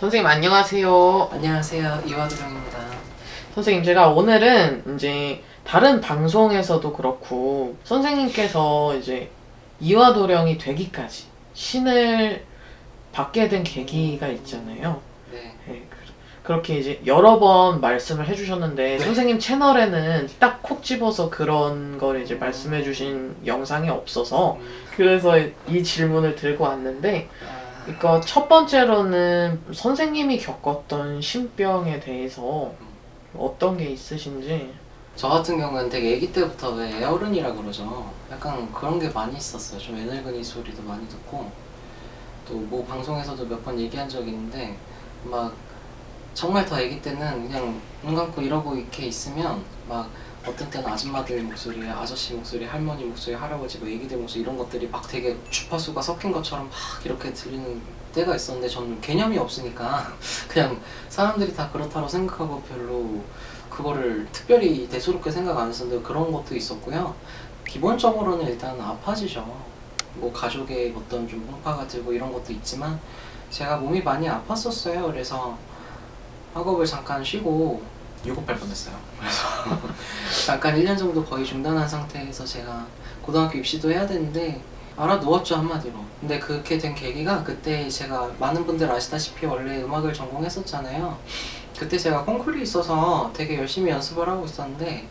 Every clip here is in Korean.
선생님 안녕하세요. 안녕하세요 이화도령입니다. 선생님 제가 오늘은 이제 다른 방송에서도 그렇고 선생님께서 이제 이화도령이 되기까지 신을 받게 된 계기가 있잖아요. 네, 네, 그- 그렇게 이제 여러 번 말씀을 해주셨는데 네. 선생님 채널에는 딱 콕 집어서 그런 걸 이제 음. 말씀해주신 영상이 없어서 음, 그래서 이 질문을 들고 왔는데 아, 그러니까 첫 번째로는 선생님이 겪었던 신병에 대해서 어떤 게 있으신지 저 같은 경우는 되게 아기 때부터 왜 애어른이라 그러죠. 약간 그런 게 많이 있었어요. 좀 애늙은이 소리도 많이 듣고 또 뭐 방송에서도 몇 번 얘기한 적이 있는데 막 정말 더 아기 때는 그냥 눈 감고 이러고 이렇게 있으면 막 어떤 때는 아줌마들 목소리, 아저씨 목소리, 할머니 목소리, 할아버지 뭐 애기들 목소리 이런 것들이 막 되게 주파수가 섞인 것처럼 막 이렇게 들리는 때가 있었는데 저는 개념이 없으니까 그냥 사람들이 다 그렇다고 생각하고 별로 그거를 특별히 대수롭게 생각 안 했었는데 그런 것도 있었고요. 기본적으로는 일단 아파지죠. 뭐 가족의 어떤 좀 풍파가 들고 이런 것도 있지만 제가 몸이 많이 아팠었어요. 그래서 학업을 잠깐 쉬고 유급할 뻔했어요. 그래서 잠깐 1년 정도 거의 중단한 상태에서 제가 고등학교 입시도 해야 되는데 알아 누웠죠 한마디로. 근데 그렇게 된 계기가 그때 제가 많은 분들 아시다시피 원래 음악을 전공했었잖아요. 그때 제가 콩쿨이 있어서 되게 열심히 연습을 하고 있었는데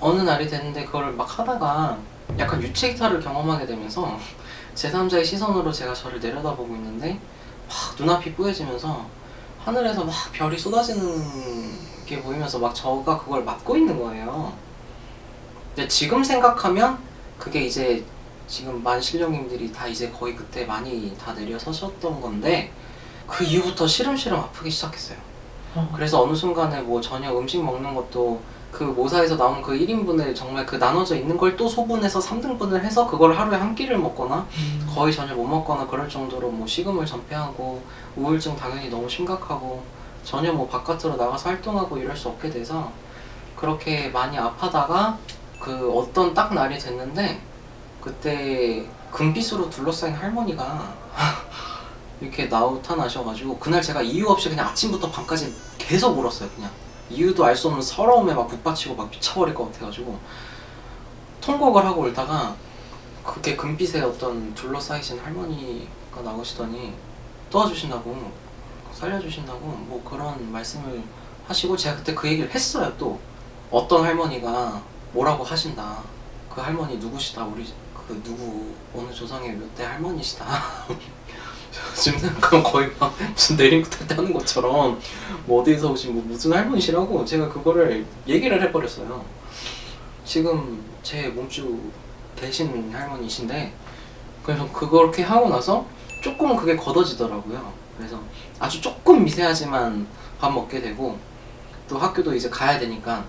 어느 날이 됐는데 그걸 막 하다가 약간 유체 이탈을 경험하게 되면서 제3자의 시선으로 제가 저를 내려다보고 있는데 막 눈앞이 뿌얘지면서 하늘에서 막 별이 쏟아지는 게 보이면서 막 저가 그걸 맞고 있는 거예요. 근데 지금 생각하면 그게 이제 지금 만 신령님들이 다 이제 거의 그때 많이 다 내려서셨던 건데 그 이후부터 시름시름 아프기 시작했어요. 어, 그래서 어느 순간에 뭐 저녁 음식 먹는 것도 그 모사에서 나온 그 1인분을 정말 그 나눠져 있는 걸 또 소분해서 3등분을 해서 그걸 하루에 한 끼를 먹거나 음, 거의 전혀 못 먹거나 그럴 정도로 뭐 식음을 전폐하고 우울증 당연히 너무 심각하고 전혀 뭐 바깥으로 나가서 활동하고 이럴 수 없게 돼서 그렇게 많이 아파다가 그 어떤 딱 날이 됐는데 그때 금빛으로 둘러싸인 할머니가 이렇게 나타나셔가지고 그날 제가 이유 없이 그냥 아침부터 밤까지 계속 울었어요 그냥 이유도 알 수 없는 서러움에 막 북받치고 막 미쳐버릴 것 같아가지고 통곡을 하고 울다가 그게 금빛에 어떤 둘러싸이신 할머니가 나오시더니 도와주신다고 살려주신다고 뭐 그런 말씀을 하시고 제가 그때 그 얘기를 했어요 또. 어떤 할머니가 뭐라고 하신다. 그 할머니 누구시다. 우리 그 누구 어느 조상의 몇 대 할머니시다 지금 생각하면 거의 막 무슨 내림부터 하는 것처럼 뭐 어디서 오신 뭐 무슨 할머니시라고 제가 그거를 얘기를 해버렸어요 지금 제 몸주 대신 할머니신데 그래서 그렇게 하고 나서 조금 그게 걷어지더라고요. 그래서 아주 조금 미세하지만 밥 먹게 되고 또 학교도 이제 가야 되니까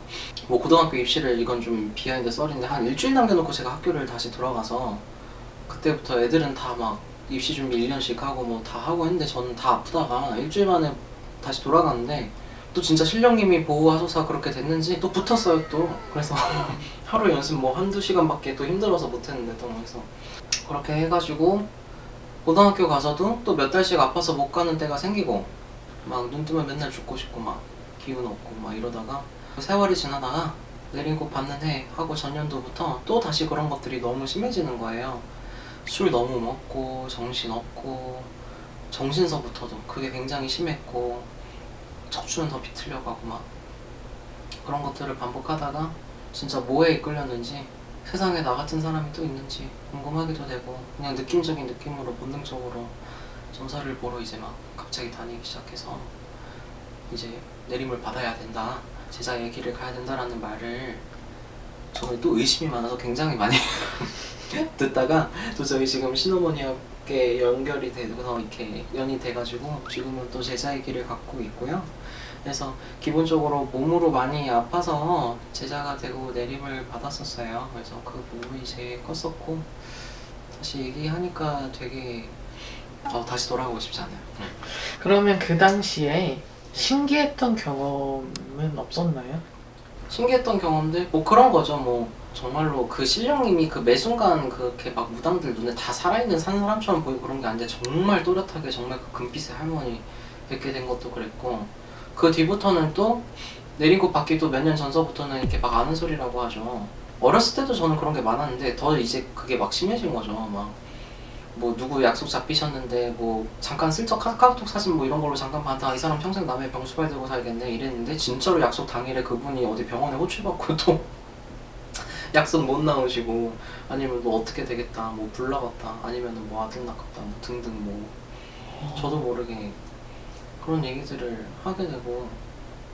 뭐 고등학교 입시를 이건 좀 비하인드 썰인데 한 일주일 남겨놓고 제가 학교를 다시 들어가서 그때부터 애들은 다막 입시 준비 1년씩 하고 뭐 다 하고 했는데 저는 다 아프다가 일주일 만에 다시 돌아갔는데 또 진짜 신령님이 보호하소서 그렇게 됐는지 또 붙었어요 또. 그래서 하루 연습 뭐 한두 시간밖에 또 힘들어서 못했는데 또 그래서 그렇게 해가지고 고등학교 가서도 또 몇 달씩 아파서 못 가는 때가 생기고 막 눈 뜨면 맨날 죽고 싶고 막 기운 없고 막 이러다가 세월이 지나다가 내린 꽃 받는 해 하고 전년도부터 또 다시 그런 것들이 너무 심해지는 거예요 술 너무 먹고 정신 없고 정신서부터도 그게 굉장히 심했고 척추는 더 비틀려 가고 막 그런 것들을 반복하다가 진짜 뭐에 이끌렸는지 세상에 나 같은 사람이 또 있는지 궁금하기도 되고 그냥 느낌적인 느낌으로 본능적으로 점사를 보러 이제 막 갑자기 다니기 시작해서 이제 내림을 받아야 된다 제자의 길을 가야 된다라는 말을 저는 또 의심이 많아서 굉장히 많이 듣다가 또 저희 지금 신어머니하게 연결이 돼서 이렇게 연이 돼가지고 지금은 또 제자의 길을 갖고 있고요. 그래서 기본적으로 몸으로 많이 아파서 제자가 되고 내림을 받았었어요. 그래서 그 부분이 제일 컸었고 다시 얘기하니까 되게 어, 다시 돌아가고 싶지 않아요. 그러면 그 당시에 신기했던 경험은 없었나요? 신기했던 경험들 뭐 그런 거죠 뭐 정말로 그 신령님이 그 매 순간 그렇게 막 무당들 눈에 다 살아있는 산 사람처럼 보이고 그런 게 아닌데 정말 또렷하게 정말 그 금빛의 할머니 뵙게 된 것도 그랬고 그 뒤부터는 또 내린 곳 받기도 몇년 전서부터는 이렇게 막 아는 소리라고 하죠. 어렸을 때도 저는 그런 게 많았는데 더 이제 그게 막 심해진 거죠. 막 뭐 누구 약속 잡히셨는데 뭐 잠깐 슬쩍 카카오톡 사진 뭐 이런 걸로 잠깐 봤다가 이 사람 평생 남의 병수발 들고 살겠네 이랬는데 진짜로 약속 당일에 그분이 어디 병원에 호출받고 또 약속 못 나오시고 아니면 뭐 어떻게 되겠다 뭐 불나갔다 아니면은 뭐 아들 낳았다 뭐 등등 뭐 저도 모르게 그런 얘기들을 하게 되고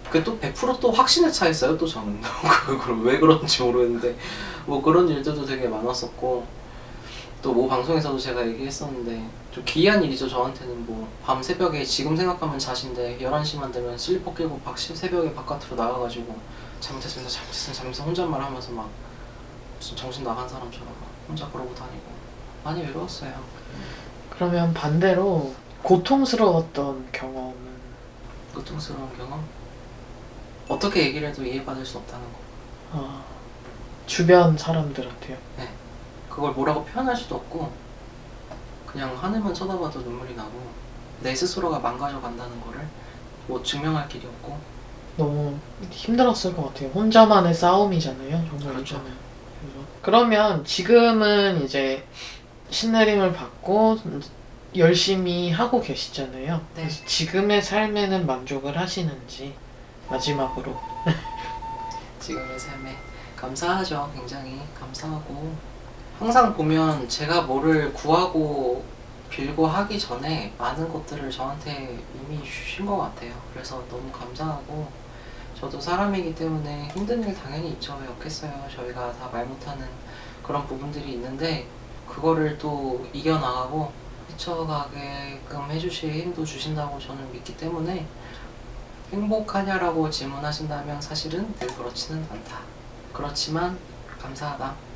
그게 또 100%또 확신에 차 있어요 또 저는. 그걸 왜 그런지 모르는데 뭐 그런 일들도 되게 많았었고 또뭐 방송에서도 제가 얘기했었는데 좀 기이한 일이죠 저한테는. 뭐 밤 새벽에 지금 생각하면 자신데 11시만 되면 슬리퍼 끼고 박 새벽에 바깥으로 나가가지고 잘못했습니다 잘못했습니다 잘못했습니다 혼잣말 하면서 막 무슨 정신 나간 사람처럼 막 혼자 그러고 다니고 많이 외로웠어요. 그러면 반대로 고통스러웠던 경험은? 고통스러운 경험? 어떻게 얘기를 해도 이해받을 수 없다는 거. 아, 주변 사람들한테요. 그걸 뭐라고 표현할 수도 없고 그냥 하늘만 쳐다봐도 눈물이 나고 내 스스로가 망가져 간다는 거를 뭐 증명할 길이 없고 너무 힘들었을 것 같아요. 혼자만의 싸움이잖아요. 정말 그렇죠. 그래서 그러면 지금은 이제 신내림을 받고 열심히 하고 계시잖아요. 네. 그래서 지금의 삶에는 만족을 하시는지 마지막으로 지금의 삶에 감사하죠 굉장히 감사하고 항상 보면 제가 뭐를 구하고 빌고 하기 전에 많은 것들을 저한테 이미 주신 것 같아요. 그래서 너무 감사하고 저도 사람이기 때문에 힘든 일 당연히 있죠. 왜 없겠어요. 저희가 다 말 못하는 그런 부분들이 있는데 그거를 또 이겨나가고 헤쳐가게끔 해주실 힘도 주신다고 저는 믿기 때문에 행복하냐라고 질문하신다면 사실은 늘 그렇지는 않다. 그렇지만 감사하다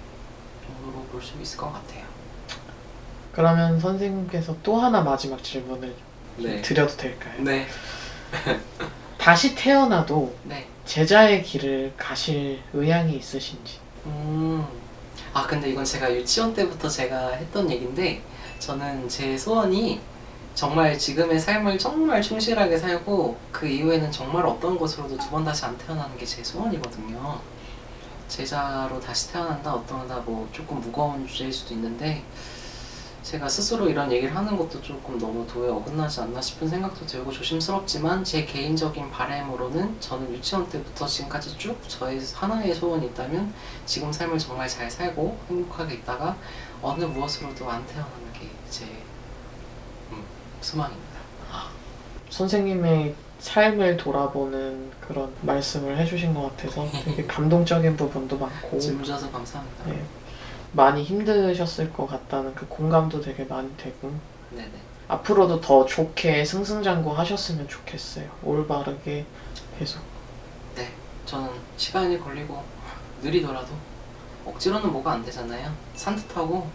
정도로 볼 수 있을 것 같아요. 그러면 선생님께서 또 하나 마지막 질문을 네. 드려도 될까요? 네. 다시 태어나도 네. 제자의 길을 가실 의향이 있으신지 음. 아 근데 이건 제가 유치원 때부터 제가 했던 얘긴데 저는 제 소원이 정말 지금의 삶을 정말 충실하게 살고 그 이후에는 정말 어떤 것으로도 두 번 다시 안 태어나는 게 제 소원이거든요. 제자로 다시 태어난다 어떤 거다 뭐 조금 무거운 주제일 수도 있는데 제가 스스로 이런 얘기를 하는 것도 조금 너무 도에 어긋나지 않나 싶은 생각도 들고 조심스럽지만 제 개인적인 바람으로는 저는 유치원 때부터 지금까지 쭉 저의 하나의 소원이 있다면 지금 삶을 정말 잘 살고 행복하게 있다가 어느 무엇으로도 안 태어나는 게제 음, 소망입니다. 선생님의 삶을 돌아보는 그런 말씀을 해주신 것 같아서 되게 감동적인 부분도 많고 질문 주셔서 감사합니다. 네. 많이 힘드셨을 것 같다는 그 공감도 되게 많이 되고 네네. 앞으로도 더 좋게 승승장구 하셨으면 좋겠어요. 올바르게 계속. 저는 시간이 걸리고 느리더라도 억지로는 뭐가 안 되잖아요. 산뜻하고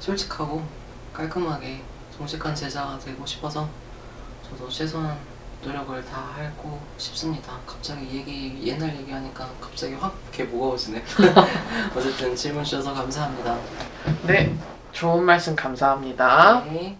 솔직하고 깔끔하게 정직한 제자가 되고 싶어서 저도 최소한 노력을 다 하고 싶습니다. 갑자기 이 얘기 옛날 얘기하니까 갑자기 확 이렇게 무거워지네. 어쨌든 질문 주셔서 감사합니다. 네, 좋은 말씀 감사합니다. 네.